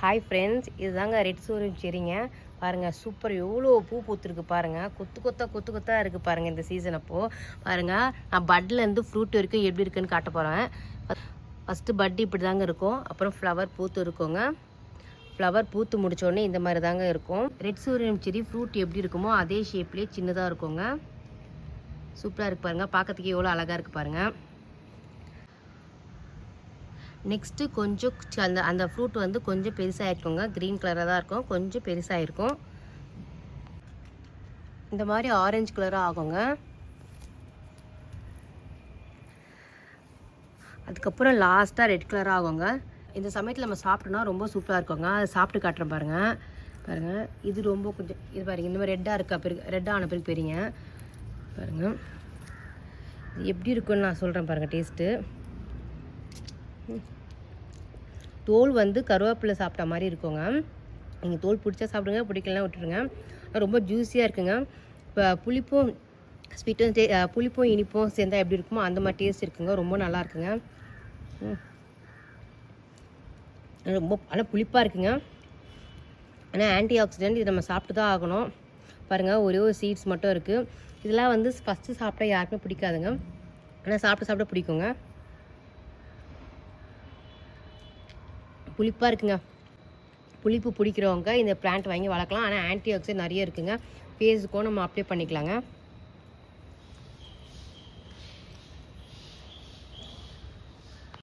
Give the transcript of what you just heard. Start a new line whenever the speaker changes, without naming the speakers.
Hi friends இதுதாங்க red சூரியன் சரிங்க. பாருங்கள் சூப்பர் எவ்வளோ பூ பூத்துருக்கு பாருங்கள் கொத்து கொத்தாக கொத்து கொத்தாக இருக்குது பாருங்கள் இந்த சீசன் அப்போது பாருங்கள் நான் பட்லேருந்து ஃப்ரூட் வரைக்கும் எப்படி இருக்குன்னு காட்ட போகிறேன் ஃபஸ்ட்டு பட் இப்படி தாங்க இருக்கும். அப்புறம் ஃப்ளவர் பூத்து இருக்குங்க. ஃப்ளவர் பூத்து முடித்தோடனே இந்த மாதிரி தாங்க இருக்கும். ரெட் சூரியன் செடி ஃப்ரூட் எப்படி இருக்குமோ அதே ஷேப்லேயே சின்னதாக இருக்குங்க. சூப்பராக இருக்கு பாருங்கள் பார்க்கறதுக்கு எவ்வளோ அழகாக இருக்குது பாருங்கள் நெக்ஸ்ட்டு கொஞ்சம் அந்த அந்த ஃப்ரூட் வந்து கொஞ்சம் பெருசாக இருக்குங்க க்ரீன் கலராக தான் இருக்கும். கொஞ்சம் பெருசாக இருக்கும் இந்த மாதிரி ஆரஞ்சு கலராக ஆகுங்க. அதுக்கப்புறம் லாஸ்ட்டாக ரெட் கலராக ஆகுங்க. இந்த சமயத்தில் நம்ம சாப்பிட்டோன்னா ரொம்ப சூப்பராக இருக்குங்க. அதை சாப்பிட்டு காட்டுறேன் பாருங்கள் பாருங்கள் இது ரொம்ப கொஞ்சம் இது பாருங்கள் இந்த மாதிரி ரெட்டாக இருக்கா பிறகு ரெட்டாக ஆன பிறகு பெரிய பாருங்கள் இது எப்படி இருக்குன்னு நான் சொல்கிறேன் பாருங்கள் டேஸ்ட்டு தோல் வந்து கருவேப்பிலை சாப்பிட்ட மாதிரி இருக்குங்க. நீங்கள் தோல் பிடிச்சா சாப்பிடுங்க பிடிக்கலாம் விட்டுருங்க. ரொம்ப ஜூஸியாக இருக்குங்க. இப்போ புளிப்பும் ஸ்வீட்டும் டே புளிப்பும் இனிப்பும் சேர்ந்தா எப்படி இருக்குமோ அந்த மாதிரி டேஸ்ட் இருக்குங்க. ரொம்ப நல்லா இருக்குங்க. ரொம்ப ஆனால் புளிப்பாக இருக்குங்க. ஆனால் ஆன்டி ஆக்சிடென்ட் இது நம்ம சாப்பிட்டு தான் ஆகணும். பாருங்கள் ஒரே ஒரு சீட்ஸ் மட்டும் இருக்குது இதெல்லாம் வந்து ஃபஸ்ட்டு சாப்பிட்டா யாருக்குமே பிடிக்காதுங்க. ஆனால் சாப்பிட்டு சாப்பிட பிடிக்குங்க. புளிப்பாக இருக்குங்க. புளிப்பு பிடிக்கிறவங்க இந்த பிளான்ட் வாங்கி வளர்க்கலாம். ஆனால் ஆன்டி ஆக்சிடென்ட் நிறைய இருக்குங்க. ஃபேஸுக்கும் நம்ம அப்ளை பண்ணிக்கலாங்க.